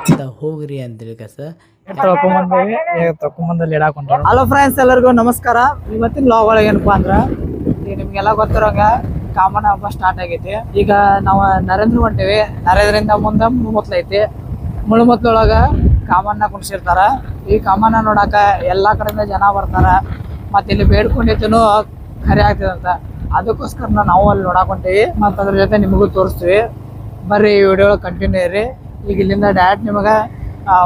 ಅಂತ ಹೋಗ್ರಿ ಅಂತೇಳಿ ಇಡಾಕ್ ಹೊಂಟಾರ ಹಲೋ ಫ್ರೆಂಡ್ಸ್ ಎಲ್ಲರಿಗೂ ನಮಸ್ಕಾರ. ಇವತ್ತಿನ ಲಾಗ್ ಒಳಗೆ ಏನಪ್ಪಾ ಅಂದ್ರ ಈಗ ನಿಮ್ಗೆಲ್ಲ ಗೊತ್ತಿರೋಂಗ ಕಾಮನ್ ಹಬ್ಬ ಸ್ಟಾರ್ಟ್ ಆಗೈತಿ. ಈಗ ನಾವು ನರೇಂದ್ರ ಹೊಂಟೇವಿ. ನರೇಂದ್ರಿಂದ ಮುಂದೆ ಮುಳುಮತ್ಲ ಐತಿ. ಮುಳುಮತ್ಲೊಳಗ ಕಾಮನ್ನ ಕುಣಿಸಿರ್ತಾರ. ಈ ಕಾಮನ್ನ ನೋಡಾಕ ಎಲ್ಲಾ ಕಡೆಯಿಂದ ಜನ ಬರ್ತಾರ. ಮತ್ತೆ ಇಲ್ಲಿ ಬೇಡ್ಕೊಂಡಿದ್ದನು ಖರೆ ಆಗ್ತದಂತ. ಅದಕ್ಕೋಸ್ಕರ ನಾವು ಅಲ್ಲಿ ನೋಡಾಕೊಂತೀವಿ. ಮತ್ತೆ ಅದ್ರ ಜೊತೆ ನಿಮಗೂ ತೋರಿಸ್ತೀವಿ. ಬರ್ರಿ ಈ ವಿಡಿಯೋ ಕಂಟಿನ್ಯೂ ಇರಿ ಈಗ ಇಲ್ಲಿಂದ ಡೈರೆಕ್ಟ್ ನಿಮಗೆ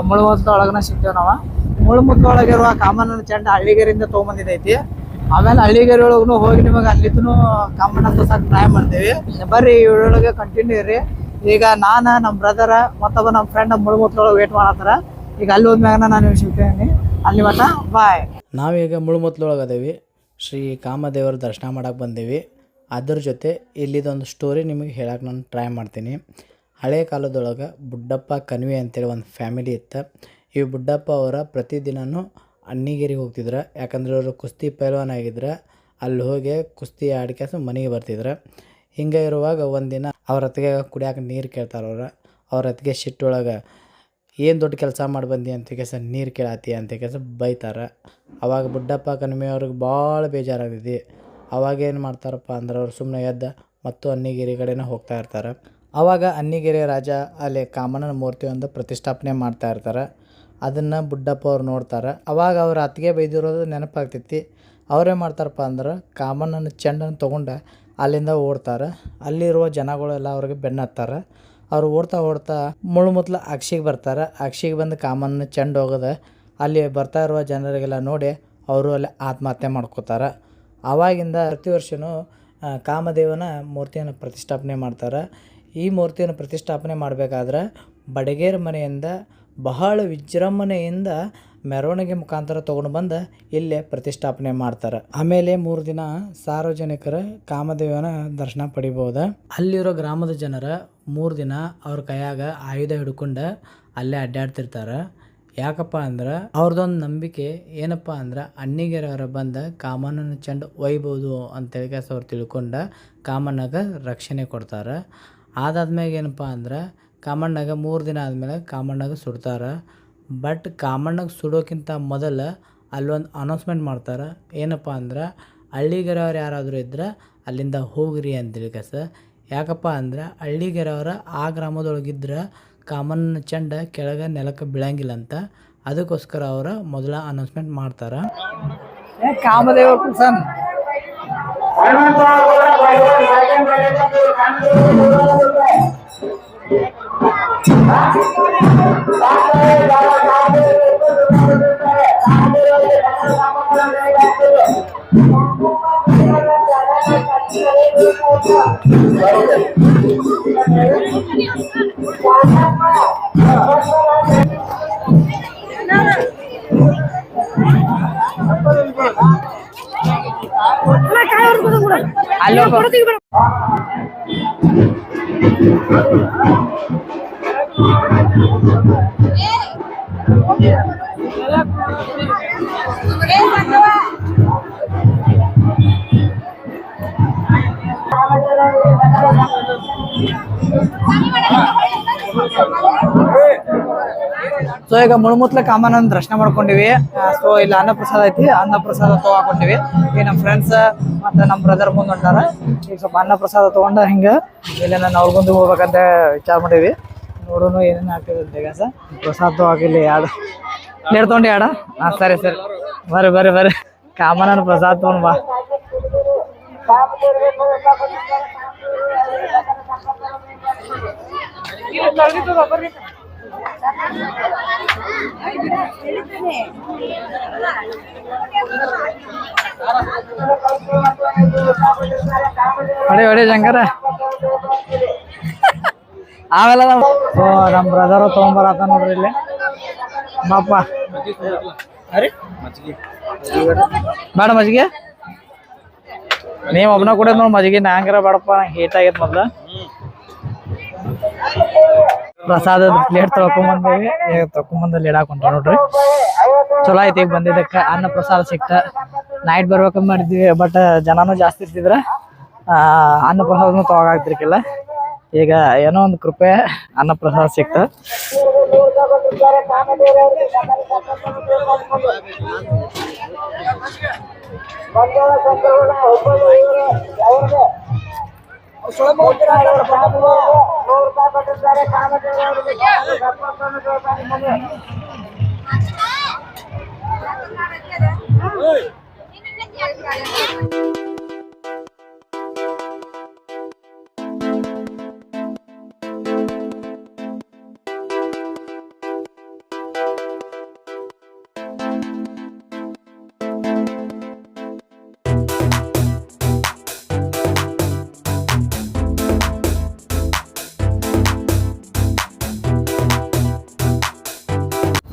ಮುಳುಮುತ್ತ ಒಳಗನ ಸಿಗ್ತೇವೆ ನಾವು. ಮುಳುಮುತ್ತ ಒಳಗಿರುವ ಕಾಮನ್ ಚೆಂಡ ಹಳ್ಳಿಗೇರಿಂದ ತೊಗೊಂಬಂದಿದೈತಿ. ಆಮೇಲೆ ಹಳ್ಳಿಗೇರಿ ಒಳಗೂ ಹೋಗಿ ನಿಮಗೆ ಅಲ್ಲಿದ್ದು ಅಂತ ಸಾಕ್ ಟ್ರೈ ಮಾಡ್ತೀವಿ. ಬರ್ರಿ ಈ ವಿಡಿಯೋ ಒಳಗೆ ಕಂಟಿನ್ಯೂ ಇರಿ ಈಗ ನಾನು ನಮ್ಮ ಬ್ರದರ್ ಮತ್ತೊಬ್ಬ ನಮ್ಮ ಫ್ರೆಂಡ್ ಮುಳುಮುತ್ತ ಒಳಗೆ ವೇಟ್ ಮಾಡತ್ತಾರ. ಈಗ ಅಲ್ಲಿ ಹೋದ್ಮ್ಯಾಗ ನಾನು ಸಿಗ್ತೇನೆ. ಅಲ್ಲಿ ಮಟ್ಟ ಬಾಯ್ ನಾವೀಗ ಮುಳುಮುತ್ತೊಳಗೆ ಅದೇವಿ. ಶ್ರೀ ಕಾಮದೇವರ ದರ್ಶನ ಮಾಡಕ್ಕೆ ಬಂದೀವಿ. ಅದ್ರ ಜೊತೆ ಇಲ್ಲಿದೊಂದು ಸ್ಟೋರಿ ನಿಮಗೆ ಹೇಳಕ್ಕೆ ನಾನು ಟ್ರೈ ಮಾಡ್ತೀನಿ. ಹಳೆ ಕಾಲದೊಳಗೆ ಬುಡ್ಡಪ್ಪ ಕನ್ವಿ ಅಂತೇಳಿ ಒಂದು ಫ್ಯಾಮಿಲಿ ಇತ್ತು. ಈ ಬುಡ್ಡಪ್ಪ ಅವರ ಪ್ರತಿದಿನವೂ ಅಣ್ಣಿಗೇರಿಗೆ ಹೋಗ್ತಿದ್ರು. ಯಾಕಂದ್ರೆ ಅವರು ಕುಸ್ತಿ ಪೈಲ್ವಾನ್ ಆಗಿದ್ರೆ. ಅಲ್ಲಿ ಹೋಗಿ ಕುಸ್ತಿ ಆಡ್ಕ್ಯಾಸ ಮನೆಗೆ ಬರ್ತಿದ್ರು. ಹಿಂಗೆ ಇರುವಾಗ ಒಂದಿನ ಅವ್ರ ಅತ್ತಿಗೆ ಕುಡಿಯೋಕೆ ನೀರು ಕೇಳ್ತಾರೆ ಅವ್ರು. ಅವ್ರ ಅತ್ತಿಗೆ ಸಿಟ್ಟೊಳಗೆ ಏನು ದೊಡ್ಡ ಕೆಲಸ ಮಾಡಿ ಬಂದಿ ಅಂತ ಕೆಲಸ ನೀರು ಕೇಳಾತಿ ಅಂತ ಕೆಲಸ ಬೈತಾರೆ. ಅವಾಗ ಬುಡ್ಡಪ್ಪ ಕಣಿಮೆ ಅವ್ರಿಗೆ ಭಾಳ ಬೇಜಾರಾಗ್ತೈತಿ. ಅವಾಗ ಏನು ಮಾಡ್ತಾರಪ್ಪ ಅಂದ್ರೆ ಅವ್ರು ಸುಮ್ಮನೆ ಎದ್ದ ಮತ್ತು ಅನ್ನಿಗಿರಿ ಕಡೆನೇ ಹೋಗ್ತಾ ಇರ್ತಾರೆ. ಅವಾಗ ಅನ್ನಿಗಿರಿ ರಾಜ ಅಲ್ಲಿ ಕಾಮಣ್ಣನ ಮೂರ್ತಿ ಒಂದು ಪ್ರತಿಷ್ಠಾಪನೆ ಮಾಡ್ತಾ ಇರ್ತಾರೆ. ಅದನ್ನು ಬುಡ್ಡಪ್ಪ ಅವ್ರು ನೋಡ್ತಾರೆ. ಅವಾಗ ಅವ್ರು ಅತ್ತಿಗೆ ಬೈದಿರೋದು ನೆನಪಾಗ್ತೈತಿ. ಅವರೇ ಮಾಡ್ತಾರಪ್ಪ ಅಂದ್ರೆ ಕಾಮಣ್ಣನ ಚೆಂಡನ್ನು ತೊಗೊಂಡು ಅಲ್ಲಿಂದ ಓಡ್ತಾರೆ. ಅಲ್ಲಿರುವ ಜನಗಳೆಲ್ಲ ಅವ್ರಿಗೆ ಬೆನ್ನು ಹತ್ತಾರೆ ಅವ್ರು ಓಡ್ತಾ ಓಡ್ತಾ ಮುಳುಮುತ್ಲ ಅಕ್ಷಿಗೆ ಬರ್ತಾರೆ. ಅಕ್ಷಿಗೆ ಬಂದು ಕಾಮನ್ನ ಚೆಂಡು ಹೋಗದ. ಅಲ್ಲಿ ಬರ್ತಾ ಇರುವ ಜನರಿಗೆಲ್ಲ ನೋಡಿ ಅವರು ಅಲ್ಲಿ ಆತ್ಮಹತ್ಯೆ ಮಾಡ್ಕೋತಾರೆ. ಆವಾಗಿಂದ ಪ್ರತಿ ವರ್ಷವೂ ಕಾಮದೇವನ ಮೂರ್ತಿಯನ್ನು ಪ್ರತಿಷ್ಠಾಪನೆ ಮಾಡ್ತಾರೆ. ಈ ಮೂರ್ತಿಯನ್ನು ಪ್ರತಿಷ್ಠಾಪನೆ ಮಾಡಬೇಕಾದ್ರೆ ಬಡಗೇರ ಮನೆಯಿಂದ ಬಹಳ ವಿಜೃಂಭಣೆಯಿಂದ ಮೆರವಣಿಗೆ ಮುಖಾಂತರ ತೊಗೊಂಡು ಬಂದು ಇಲ್ಲೇ ಪ್ರತಿಷ್ಠಾಪನೆ ಮಾಡ್ತಾರೆ. ಆಮೇಲೆ ಮೂರು ದಿನ ಸಾರ್ವಜನಿಕರ ಕಾಮದೇವನ ದರ್ಶನ ಪಡಿಬೋದು. ಅಲ್ಲಿರೋ ಗ್ರಾಮದ ಜನರ ಮೂರು ದಿನ ಅವ್ರ ಕೈಯಾಗ ಆಯುಧ ಹಿಡ್ಕೊಂಡು ಅಲ್ಲೇ ಅಡ್ಡಾಡ್ತಿರ್ತಾರೆ. ಯಾಕಪ್ಪ ಅಂದ್ರೆ ಅವ್ರದ್ದೊಂದು ನಂಬಿಕೆ ಏನಪ್ಪ ಅಂದ್ರೆ ಅಣ್ಣಿಗೆರವರ ಬಂದ ಕಾಮಣ್ಣನ ಚೆಂಡು ಒಯ್ಬೋದು ಅಂತೇಳಿ ಅವ್ರು ತಿಳ್ಕೊಂಡು ಕಾಮಣ್ಣಗ ರಕ್ಷಣೆ ಕೊಡ್ತಾರೆ. ಅದಾದ್ಮ್ಯಾಗ ಏನಪ್ಪ ಅಂದ್ರೆ ಕಾಮಣ್ಣಗ ಮೂರು ದಿನ ಆದಮೇಲೆ ಕಾಮಣ್ಣಾಗ ಸುಡ್ತಾರೆ. ಬಟ್ ಕಾಮಣ್ಣಗೆ ಸುಡೋಕ್ಕಿಂತ ಮೊದಲು ಅಲ್ಲೊಂದು ಅನೌನ್ಸ್ಮೆಂಟ್ ಮಾಡ್ತಾರೆ. ಏನಪ್ಪ ಅಂದ್ರೆ ಹಳ್ಳಿಗರವ್ರು ಯಾರಾದರೂ ಇದ್ರೆ ಅಲ್ಲಿಂದ ಹೋಗ್ರಿ ಅಂತೇಳಿ ಕಸ. ಯಾಕಪ್ಪ ಅಂದ್ರೆ ಹಳ್ಳಿಗರವ್ರು ಆ ಗ್ರಾಮದೊಳಗಿದ್ರೆ ಕಾಮನ್ ಚೆಂಡ ಕೆಳಗೆ ನೆಲಕ್ಕೆ ಬೀಳಂಗಿಲ್ಲ ಅಂತ. ಅದಕ್ಕೋಸ್ಕರ ಅವರು ಮೊದಲ ಅನೌನ್ಸ್ಮೆಂಟ್ ಮಾಡ್ತಾರೆ. ಕಾಮದೇವ ಕುಸನ್ ಅಲ್ಲಿ ಸೊ ಈಗ ಮುಳುಮುತ್ಲ ಕಾಮನ ದರ್ಶನ ಮಾಡ್ಕೊಂಡಿವಿ. ಸೊ ಇಲ್ಲಿ ಅನ್ನ ಪ್ರಸಾದ ಐತಿ ಅನ್ನ ಪ್ರಸಾದ ತಗೊಂಡಿವಿ ಈಗ ನಮ್ಮ ಫ್ರೆಂಡ್ಸ್ ಮತ್ತೆ ನಮ್ಮ ಬ್ರದರ್ ಮುಂದ್ ಹೊಂಟಾರ. ಈಗ ಸ್ವಲ್ಪ ಅನ್ನ ಪ್ರಸಾದ ತಗೊಂಡ ಹಿಂಗ ಇಲ್ಲಿ ನಾನು ಅವ್ರಿಗೊಂದು ಹೋಗ್ಬೇಕಂತ ವಿಚಾರ ಮಾಡೀವಿ ನೋಡೋಣ ಏನೇನು ಆಗ್ತದೆ ಸರ್? ಪ್ರಸಾದ ಆಗಿಲ್ಲ ಯಾಡ. ನೆಡ್ತೊಂಡಿ ಯಾಡ? ಹಾಂ ಸರಿ ಸರಿ. ಬರ್ರಿ ಬರ್ರಿ ಬರ್ರಿ ಕಾಮನ ಪ್ರಸಾದ್ ತೊಗೊಂಡು ಬಾ. ಹೊಡೆ ಹೊಡೆ ಶಂಕರ. ಆಮೇಲೆ ನಮ್ಮ ಬ್ರದರ್ ತೊಗೊಂಬರತ್ತ ನೋಡ್ರಿ ಇಲ್ಲಿ. ಬಾಪ ಬೇಡ ಮಜ್ಜಿಗೆ. ನೀವ್ ಒಬ್ನ ಕೂಡ ನೋಡಿ ಮಜ್ಜಿಗೆ ನಾ ಹಂಗಾರ ಬೇಡಪ್ಪ ಹೀಟ್ ಆಗೈತ್ ಮೊದ್ಲ. ಪ್ರಸಾದದ ಪ್ಲೇಟ್ ತೊಳ್ಕೊಂಬಂದೇವಿ ಈಗ ಲೇಟ್ ಹೊಂಟ ನೋಡ್ರಿ. ಚಲೋ ಐತಿ ಈಗ ಬಂದಿದ್ದಕ್ಕ. ಅನ್ನ ಪ್ರಸಾದ ಸಿಕ್ತ. ನೈಟ್ ಬರ್ಬೇಕಂತ ಮಾಡಿದ್ವಿ ಬಟ್ ಜನನೂ ಜಾಸ್ತಿ ಇರ್ತಿದ್ರ. ಅನ್ನ ಪ್ರಸಾದನು ತಗೋಗಾಗ್ತಿರ್ಕಿಲ್ಲ ಈಗ ಏನೋ ಒಂದು ಕೃಪೆ ಅನ್ನಪ್ರಸಾದ ಸಿಕ್ತು.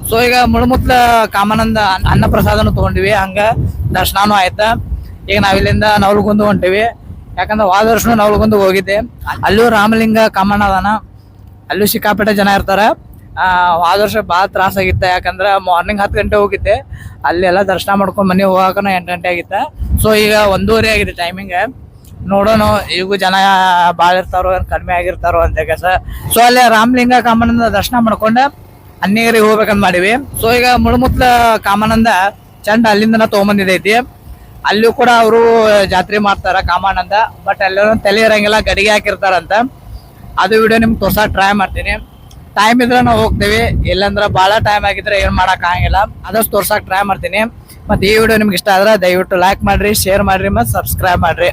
ಸೊ ಈಗ ಮುಳುಮುತ್ಲ ಕಾಮನಂದ ಅನ್ನ- ಪ್ರಸಾದನು ತಗೊಂಡಿವಿ. ಹಂಗ ದರ್ಶನಾನು ಆಯ್ತ. ಈಗ ನಾವಿಲ್ಲಿಂದ ನವಲಗುಂದ ಹೊಂಟಿವಿ. ಯಾಕಂದ್ರೆ ಹೋದ ವರ್ಷನು ನವಲಗುಂದ ಹೋಗಿದ್ದೆ. ಅಲ್ಲೂ ರಾಮಲಿಂಗ ಕಾಮಣ್ಣ ಅದಾನ. ಅಲ್ಲೂ ಸಿಕ್ಕಾಪೇಟೆ ಜನ ಇರ್ತಾರೆ. ಹೋದ ವರ್ಷ ಭಾಳ ತ್ರಾಸ ಯಾಕಂದ್ರೆ ಮಾರ್ನಿಂಗ್ ಹತ್ತು ಗಂಟೆ ಹೋಗಿದ್ದೆ. ಅಲ್ಲೆಲ್ಲ ದರ್ಶನ ಮಾಡ್ಕೊಂಡು ಮನೆ ಹೋಗಾಕನ ಎಂಟು ಗಂಟೆ ಆಗಿತ್ತ. ಸೊ ಈಗ ಒಂದೂವರೆ ಆಗಿದೆ ಟೈಮಿಂಗ್ ನೋಡೋಣ. ಈಗೂ ಜನ ಭಾಳ ಇರ್ತಾರೋ ಕಡಿಮೆ ಆಗಿರ್ತಾರೋ ಅಂತ ಕೆಲಸ ಸೊ ಅಲ್ಲೇ ರಾಮಲಿಂಗ ಕಾಮಣ್ಣನ ದರ್ಶನ ಮಾಡ್ಕೊಂಡ ಅನ್ನಿಗರಿಗೆ ಹೋಗ್ಬೇಕಂತ ಮಾಡಿವಿ ಸೊ ಈಗ ಮುಳುಮುತ್ಲ ಕಾಮಾನಂದ ಚಂಡ ಅಲ್ಲಿಂದ ತಗೊಂಬಂದಿದೈತಿ. ಅಲ್ಲೂ ಕೂಡ ಅವರು ಜಾತ್ರೆ ಮಾಡ್ತಾರ ಕಾಮಾನಂದ ಬಟ್ ಎಲ್ಲರೂ ತಲೆ ಇರಂಗಿಲ್ಲ, ಗಡಿಗೆ ಹಾಕಿರ್ತಾರಂತ. ಅದು ವಿಡಿಯೋ ನಿಮ್ಗೆ ತೋರ್ಸ ಟ್ರೈ ಮಾಡ್ತೀನಿ. ಟೈಮ್ ಇದ್ರೆ ನಾವು ಹೋಗ್ತೀವಿ. ಇಲ್ಲಾಂದ್ರೆ ಭಾಳ ಟೈಮ್ ಆಗಿದ್ರೆ ಏನು ಮಾಡಕ್ ಆಗಂಗಿಲ್ಲ. ಆದಷ್ಟು ತೋರ್ಸಕ್ಕೆ ಟ್ರೈ ಮಾಡ್ತೀನಿ. ಮತ್ತು ಈ ವಿಡಿಯೋ ನಿಮ್ಗೆ ಇಷ್ಟ ಆದ್ರೆ ದಯವಿಟ್ಟು ಲೈಕ್ ಮಾಡಿರಿ ಶೇರ್ ಮಾಡಿರಿ ಮತ್ತು ಸಬ್ಸ್ಕ್ರೈಬ್ ಮಾಡ್ರಿ.